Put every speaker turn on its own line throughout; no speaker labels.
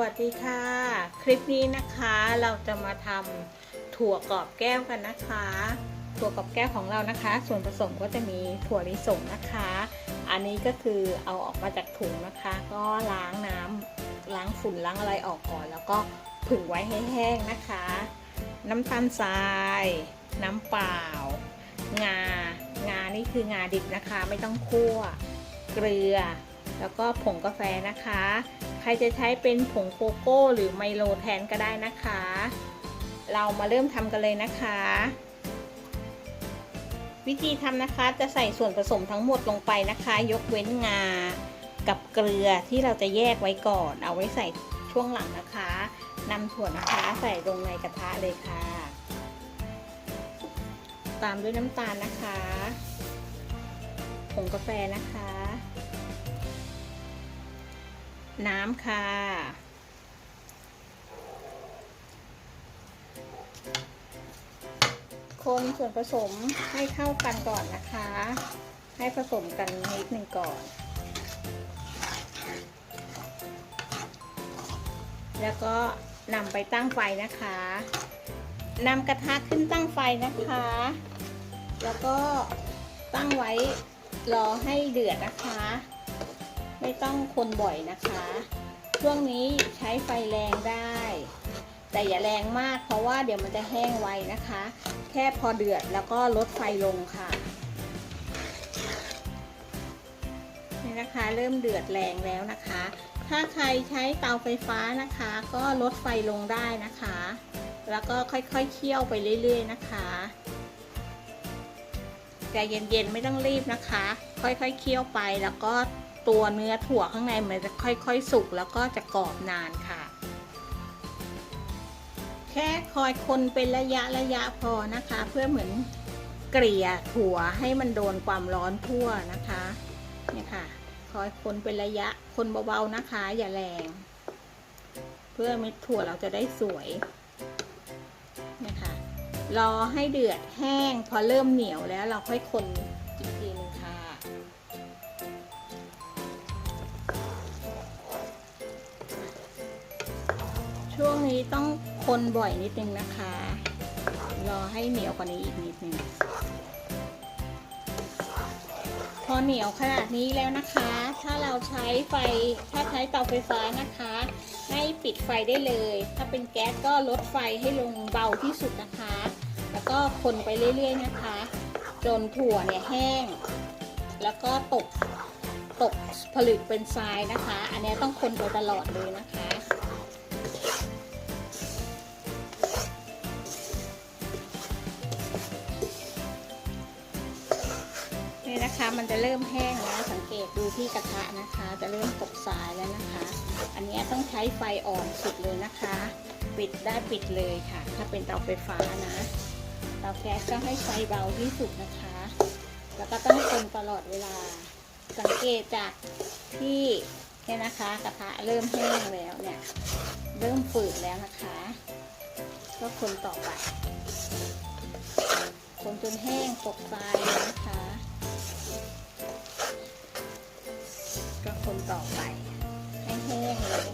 วัสดีค่ะ คลิปนี้นะคะเราจะมาทำถั่วกรอบแก้วกันนะคะ ถั่วกรอบแก้วของเรานะคะ ส่วนผสมก็จะมีถั่วลิสงนะคะ อันนี้ก็คือเอาออกมาจากถุงนะคะ ก็ล้างน้ำล้างฝุ่นล้างอะไรออกก่อน แล้วก็ผึ่งไว้ให้แห้งนะคะ น้ำตาลทราย น้ำเปล่า งา งานี่คืองาดิบนะคะ ไม่ต้องคั่ว เกลือ แล้วก็ผงกาแฟนะคะ ใครจะใช้เป็นผงโกโก้ หรือไมโลแทนก็ได้นะคะ เรามาเริ่มทำกันเลยนะคะ วิธีทำนะคะจะใส่ส่วนผสมทั้งหมดลงไปนะคะ ยกเว้นงากับเกลือที่เราจะแยกไว้ก่อน เอาไว้ใส่ช่วงหลังนะคะนำถั่วนะคะใส่ลงในกระทะเลยค่ะ ตามด้วยน้ำตาลนะคะ ผงกาแฟนะคะ น้ำค่ะ คนส่วนผสมให้เข้ากันก่อนนะคะ ให้ผสมกันนิดหนึ่งก่อน แล้วก็นำไปตั้งไฟนะคะนำกระทะขึ้นตั้งไฟนะคะ แล้วก็ตั้งไว้รอให้เดือดนะคะ ไม่ต้องคนบ่อยนะคะ ช่วงนี้ใช้ไฟแรงได้ แต่อย่าแรงมากเพราะว่าเดี๋ยวมันจะแห้งไวนะคะ แค่พอเดือดแล้วก็ลดไฟลงค่ะนี่นะคะเริ่มเดือดแรงแล้วนะคะ ถ้าใครใช้เตาไฟฟ้านะคะ ก็ลดไฟลงได้นะคะ แล้วก็ค่อยๆเคี่ยวไปเรื่อย ๆ นะคะใจเย็นๆไม่ต้องรีบนะคะ ค่อยๆเคี่ยวไปแล้วก็ ตัวเนื้อถั่วข้างในมันจะค่อยๆ สุกแล้วก็จะกรอบนานค่ะ แค่คอยคนเป็นระยะระยะพอนะคะ เพื่อเหมือนเกลี่ยถั่วให้มันโดนความร้อนทั่วนะคะเนี่ยค่ะ คอยคนเป็นระยะคนเบาๆนะคะ อย่าแรง เพื่อเม็ดถั่วเราจะได้สวยเนี่ยค่ะรอให้เดือดแห้ง พอเริ่มเหนียวแล้วเราค่อยคน ช่วงนี้ต้องคนบ่อยนิดนึงนะคะ รอให้เหนียวกว่านี้อีกนิดนึง พอเหนียวขนาดนี้แล้วนะคะ ถ้าเราใช้ไฟ ถ้าใช้เตาไฟฟ้านะคะ ให้ปิดไฟได้เลย ถ้าเป็นแก๊สก็ลดไฟให้ลงเบาที่สุดนะคะ แล้วก็คนไปเรื่อยๆนะคะ จนถั่วเนี่ยแห้ง แล้วก็ตกตกผลึกเป็นทรายนะคะ อันนี้ต้องคนไปตลอดเลยนะคะ นะคะ มันจะเริ่มแห้งแล้วสังเกตดูที่กระทะนะคะ จะเริ่มตกสายแล้วนะคะ อันนี้ต้องใช้ไฟอ่อนสุดเลยนะคะ ปิดได้ปิดเลยค่ะ ถ้าเป็นเตาไฟฟ้านะเตาแก๊สก็ให้ไฟเบาที่สุดนะคะ แล้วก็ต้องคนตลอดเวลา สังเกตจากที่เนี่ยนะคะกระทะเริ่มแห้งแล้วเนี่ยเริ่มฝืดแล้วนะคะ ก็คนต่อไปคนจนแห้งตกทรายเลยนะคะ คนต่อไปให้แห้งเลย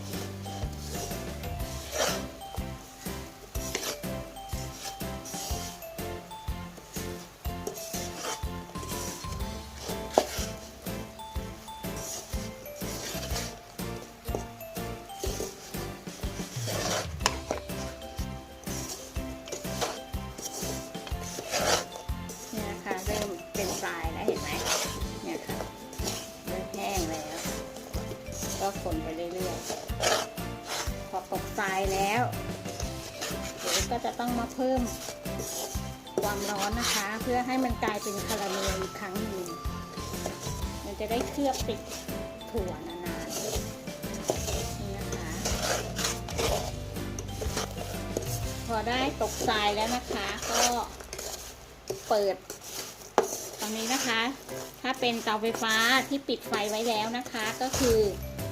คนไปเรื่อยๆ พอตกทรายแล้วเดี๋ยวก็จะต้องมาเพิ่มความร้อนนะคะ เพื่อให้มันกลายเป็นคาราเมลอีกครั้งหนึ่งมันจะได้เคลือบติดถั่วนานๆนี่นะคะ พอได้ตกทรายแล้วนะคะ ก็เปิด รงนี้นะคะ ถ้าเป็นเตาไฟฟ้าที่ปิดไฟไว้แล้วนะคะ ก็คือ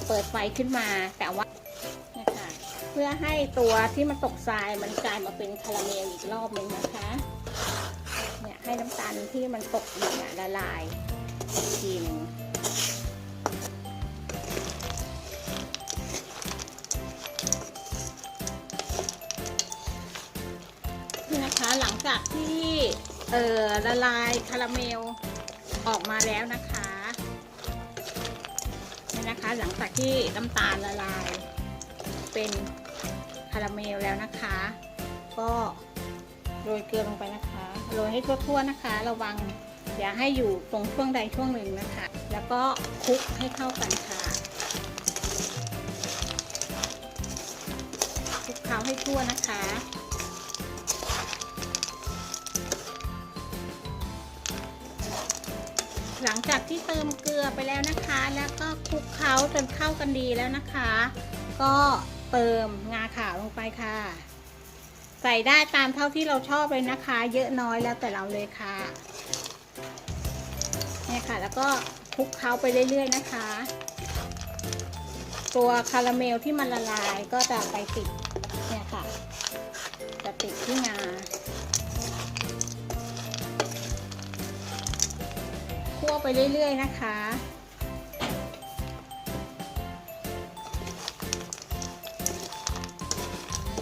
เปิดไฟขึ้นมาแต่ว่านะคะเพื่อให้ตัวที่มันตกทรายมันกลายมาเป็นคาราเมลอีกรอบหนึ่งนะคะเนี่ยให้น้ำตาลที่มันตกอยู่เนี่ยละลายทีนึงนะคะหลังจากที่ เอ่อละลายคาราเมลออกมาแล้วนะคะนี่นะคะหลังจากที่น้ำตาลละลาย เป็นคาราเมลแล้วนะคะ ก็โรยเกลือลงไปนะคะโรยให้ทั่วๆนะคะ ระวังอย่าให้อยู่ตรงช่วงใดช่วงหนึ่งนะคะ แล้วก็คลุกให้เข้ากันค่ะคลุกเคล้าให้ทั่วนะคะ หลังจากที่เติมเกลือไปแล้วนะคะ แล้วก็คลุกเคล้าจนเข้ากันดีแล้วนะคะ ก็เติมงาขาวลงไปค่ะ ใส่ได้ตามเท่าที่เราชอบเลยนะคะ เยอะน้อยแล้วแต่เราเลยค่ะเนี่ยค่ะ แล้วก็คลุกเคล้าไปเรื่อยๆนะคะ ตัวคาราเมลที่มันละลายก็จะไปติด ไปเรื่อย ๆ นะคะ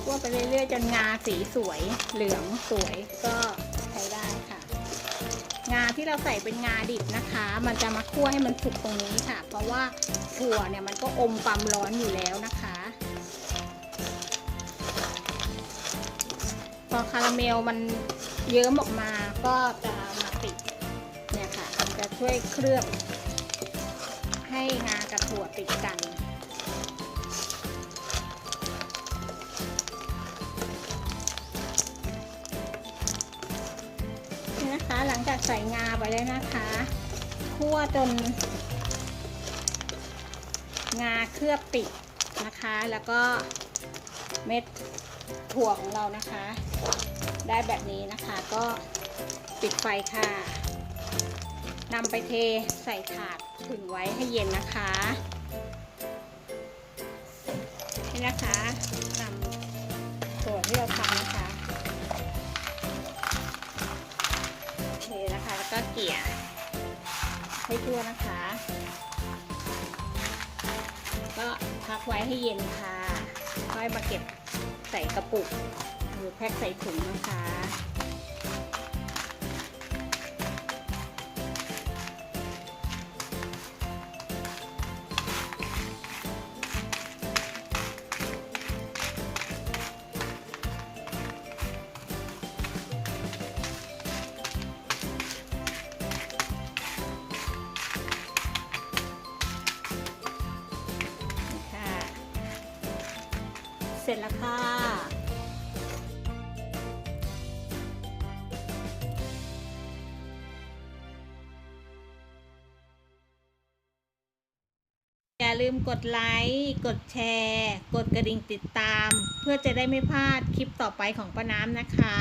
คั่วไปเรื่อย ๆ จนงาสีสวยเหลืองสวยก็ใช้ได้ค่ะ งาที่เราใส่เป็นงาดิบนะคะ มันจะมาคั่วให้มันสุกตรงนี้ค่ะ เพราะว่าถั่วเนี่ยมันก็อมความร้อนอยู่แล้วนะคะ พอคาราเมลมันเยิ้มออกมาก็จะ ช่วยเคลือบให้งากับถั่วติดกันนี่นะคะหลังจากใส่งาไปแล้วนะคะคั่วจน งาเคลือบติดนะคะ แล้วก็เม็ดถั่วของเรานะคะ ได้แบบนี้นะคะก็ปิดไฟค่ะ นำไปเทใส่ถาดผึ่งไว้ให้เย็นนะคะ นี่นะคะนำส่วนที่เราทำนะคะเทนะคะแล้วก็เกลี่ยให้ทั่วนะคะ ก็พักไว้ให้เย็นค่ะค่อยมาเก็บใส่กระปุกหรือแพ็คใส่ถุงนะคะ เสร็จแล้วค่ะอย่าลืมกดไลค์ กดแชร์ กดกระดิ่งติดตาม เพื่อจะได้ไม่พลาดคลิปต่อไปของป้าน้ำนะคะ